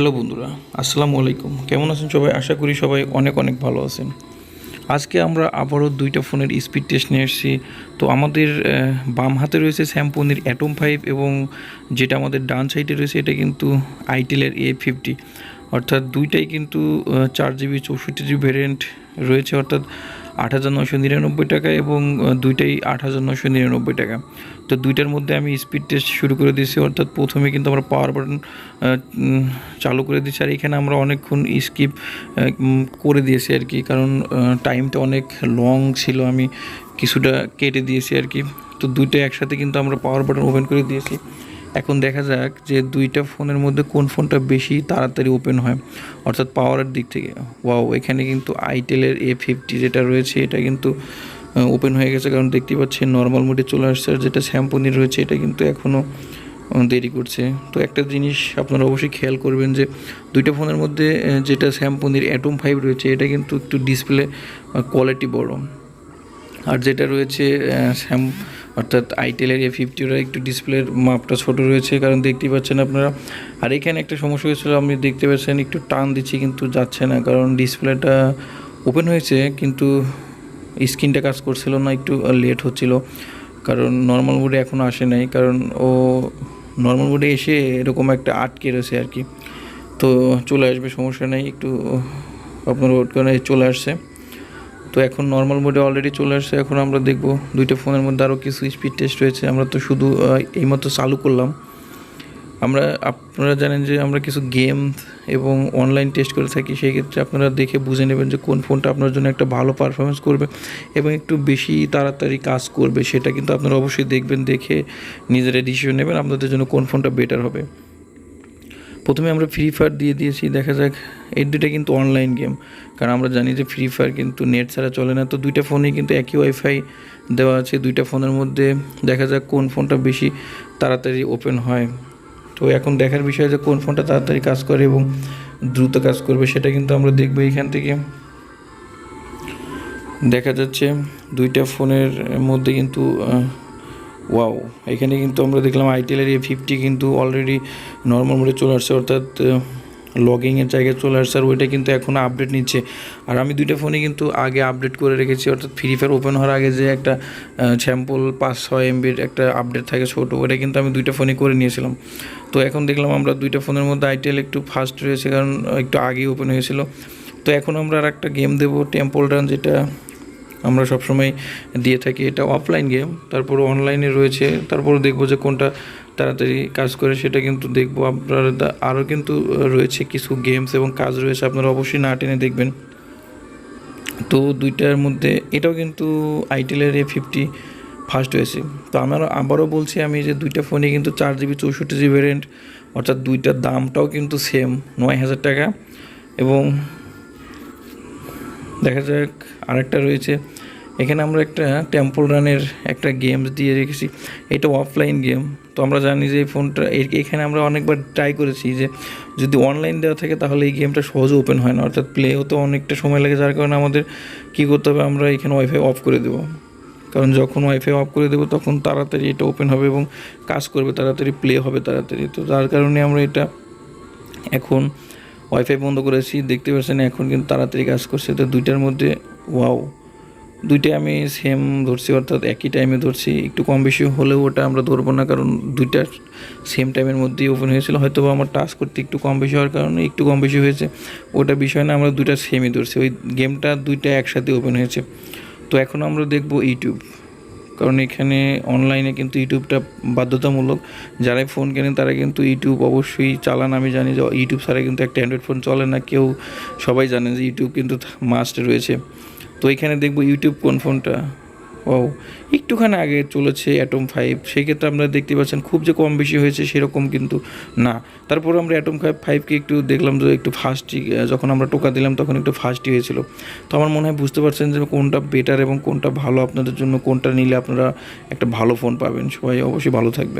Hello বন্ধুরা, আসসালামু আলাইকুম। কেমন আছেন সবাই? আশা করি সবাই অনেক অনেক ভালো আছেন। আজকে আমরা আবারও দুইটা ফোনের স্পিড টেস্ট নিয়ে এসেছি। তো আমাদের বাম হাতে রয়েছে স্যামপনির অ্যাটম ফাইভ এবং যেটা আমাদের ডান সাইডে রয়েছে, এটা কিন্তু আইটেলের এ ফিফটি অর্থাৎ দুইটাই কিন্তু চার জিবি চৌষট্টি জিবি ভ্যারিয়েন্ট রয়েছে। অর্থাৎ আট হাজার নশো নিরানব্বই টাকা এবং দুইটাই আট হাজার নশো নিরানব্বই টাকা। তো দুইটার মধ্যে আমি স্পিড টেস্ট শুরু করে দিয়েছি, অর্থাৎ প্রথমে কিন্তু আমরা পাওয়ার বাটন চালু করে দিয়েছি, আর এখানে আমরা অনেকক্ষণ স্কিপ করে দিয়েছি আর কি। কারণ টাইমটা অনেক লং ছিল, আমি কিছুটা কেটে দিয়েছি আর কি। তো দুইটা একসাথে কিন্তু আমরা পাওয়ার বাটন ওপেন করে দিয়েছি। এখন দেখা যাক যে দুইটা ফোনের মধ্যে কোন ফোনটা বেশি তাড়াতাড়ি ওপেন হয়। অর্থাৎ পাওয়ারের দিক থেকে। ওয়াও, এখানে কিন্তু আইটেলের এ ফিফটি যেটা রয়েছে, এটা কিন্তু ওপেন হয়ে গেছে। কারণ দেখতে পাচ্ছেন নর্মাল মোডে চলে আসছে আর যেটা স্যাম্পনির রয়েছে, এটা কিন্তু এখনও দেরি করছে। তো একটা জিনিস আপনারা অবশ্যই খেয়াল করবেন যে, দুইটা ফোনের মধ্যে যেটা স্যাম্পনির অ্যাটম ফাইভ রয়েছে, এটা কিন্তু একটু ডিসপ্লে কোয়ালিটি বড়। আর যেটা রয়েছে স্যাম অর্থাৎ আইটেলের এ ফিফটিরা একটু ডিসপ্লের মাপটা ছোট রয়েছে, কারণ দেখতেই পাচ্ছেন আপনারা। আর এখানে একটা সমস্যা হয়েছিল, আপনি দেখতে পাচ্ছেন একটু টান দিচ্ছি, কিন্তু যাচ্ছে না, কারণ ডিসপ্লেটা ওপেন হয়েছে, কিন্তু স্ক্রিনটা কাজ করছিল না, একটু লেট হচ্ছিল। কারণ নর্মাল মোডে এখনও আসে নাই, কারণ ও নর্মাল মোডে এসে এরকম একটা আটকে রয়েছে আর কি। তো চলে আসবে, সমস্যা নেই, একটু, আপনার ওয়েট করে চলে আসছে। তো এখন নর্মাল মোডে অলরেডি চলে আসছে, এখন আমরা দেখব দুইটা ফোনের মধ্যে আরও কিছু স্পিড টেস্ট রয়েছে আমরা তো শুধু এইমাত্র চালু করলাম। আমরা, আপনারা জানেন যে আমরা কিছু গেম এবং অনলাইন টেস্ট করে থাকি, সেই ক্ষেত্রে আপনারা দেখে বুঝে নেবেন যে কোন ফোনটা আপনার জন্য একটা ভালো পারফরমেন্স করবে এবং একটু বেশি তাড়াতাড়ি কাজ করবে, সেটা কিন্তু আপনারা অবশ্যই দেখবেন, দেখে নিজেরা ডিসিশন নেবেন আপনাদের জন্য কোন ফোনটা বেটার হবে। প্রথমে আমরা ফ্রি ফায়ার দিয়ে দিয়েছি, দেখা যাক। এই দুইটা কিন্তু অনলাইন গেম কারণ আমরা জানি যে ফ্রি ফায়ার কিন্তু নেট ছাড়া চলে না। তো দুইটা ফোনেই কিন্তু একই ওয়াইফাই দেওয়া আছে। দুইটা ফোনের মধ্যে দেখা যাক কোন ফোনটা বেশি তাড়াতাড়ি ওপেন হয়। তো এখন দেখার বিষয় যে কোন ফোনটা তাড়াতাড়ি কাজ করে এবং দ্রুত কাজ করবে, সেটা কিন্তু আমরা দেখব এখান থেকে। দেখা যাচ্ছে দুইটা ফোনের মধ্যে কিন্তু ওয়াও এখানে কিন্তু আমরা দেখলাম আইটেলের এ ফিফটি কিন্তু অলরেডি নর্মাল মোডে চলে আসছে, অর্থাৎ লগিংয়ের জায়গায় চলে আসছে, আর ওইটা কিন্তু এখন আপডেট নিচ্ছে। আর আমি দুইটা ফোনে কিন্তু আগে আপডেট করে রেখেছি, অর্থাৎ ফ্রি ফায়ার ওপেন হওয়ার আগে যে একটা স্যাম্পল পাঁচ ছয় এমবির একটা আপডেট থাকে ছোটো ওটা কিন্তু আমি দুইটা ফোনে করে নিয়েছিলাম। তো এখন দেখলাম আমরা দুইটা ফোনের মধ্যে আইটেল একটু ফাস্ট রয়েছে, কারণ একটু আগেই ওপেন হয়েছিল। তো এখন আমরা আর একটা গেম দেবো টেম্পল রান যেটা আমরা সবসময় দিয়ে থাকি এটা অফলাইন গেম তারপর অনলাইনে রয়েছে তারপর দেখব যে কোনটা তাড়াতাড়ি কাজ করে, সেটা কিন্তু দেখব। আপনারা আরও কিন্তু রয়েছে কিছু গেমস এবং কাজ রয়েছে, আপনারা অবশ্যই না টেনে দেখবেন। তো দুইটার মধ্যে, এটাও কিন্তু আইটেলের এ ফিফটি ফার্স্ট হয়েছে। তো আমার আবারও বলছি আমি যে দুইটা ফোনে কিন্তু চার জিবি চৌষট্টি জিবি ভ্যারিয়েন্ট অর্থাৎ দুইটার দামটাও কিন্তু সেম নয় হাজার টাকা। এবং দেখা যাক আরেকটা রয়েছে। এখানে আমরা একটা টেম্পল রানের একটা গেমস দিয়ে রেখেছি। এটা অফলাইন গেম তো আমরা জানি যে এই ফোনটা এখানে আমরা অনেকবার ট্রাই করেছি যে যদি অনলাইন দেওয়া থাকে তাহলে এই গেমটা সহজে ওপেন হয় না। অর্থাৎ প্লে হতে অনেকটা সময় লাগে, যার কারণে আমাদের কী করতে হবে, আমরা এখানে ওয়াইফাই অফ করে দেবো। কারণ যখন ওয়াইফাই অফ করে দেবো, তখন তাড়াতাড়ি এটা ওপেন হবে এবং কাজ করবে, তাড়াতাড়ি প্লে হবে, তাড়াতাড়ি। তো যার কারণে আমরা এটা এখন ওয়াইফাই বন্ধ করেছি, দেখতে পাচ্ছেন এখন কিন্তু তাড়াতাড়ি কাজ করছে। তো দুইটার মধ্যে ওয়াও দুইটাই আমি সেম ধরছি, অর্থাৎ একই টাইমে ধরছি। একটু কম বেশি হলেও ওটা আমরা ধরবো না, কারণ দুইটা সেম টাইমের মধ্যেই ওপেন হয়েছিল। হয়তো আমার টাচ করতে একটু কম বেশি হওয়ার কারণে একটু কম বেশি হয়েছে। ওটা বিষয় না, আমরা দুইটা সেমই ধরছি। ওই গেমটা দুইটা একসাথে ওপেন হয়েছে। তো এখন আমরা দেখব ইউটিউব কারণ এখানে অনলাইনে কিন্তু ইউটিউবটা বাধ্যতামূলক। যারাই ফোন কেনেন, তারা কিন্তু ইউটিউব অবশ্যই চালান। আমি জানি যে ইউটিউব ছাড়া কিন্তু একটা অ্যান্ড্রয়েড ফোন চলে না, কেউ সবাই জানে যে ইউটিউব কিন্তু মাস্ট রয়েছে। তো এখানে দেখব ইউটিউব কোন ফোনটা ও একটুখানি আগে চলেছে অ্যাটম ফাইভ সেই ক্ষেত্রে আপনারা দেখতে পাচ্ছেন খুব যে কম বেশি হয়েছে সেরকম কিন্তু না। তারপর আমরা অ্যাটম ফাইভ ফাইভকে একটু দেখলাম যে একটু ফাস্টই যখন আমরা টোকা দিলাম তখন একটু ফাস্টই হয়েছিল। তো আমার মনে হয় বুঝতে পারছেন যে কোনটা বেটার এবং কোনটা ভালো আপনাদের জন্য, কোনটা নিলে আপনারা একটা ভালো ফোন পাবেন। সবাই অবশ্যই ভালো থাকবেন।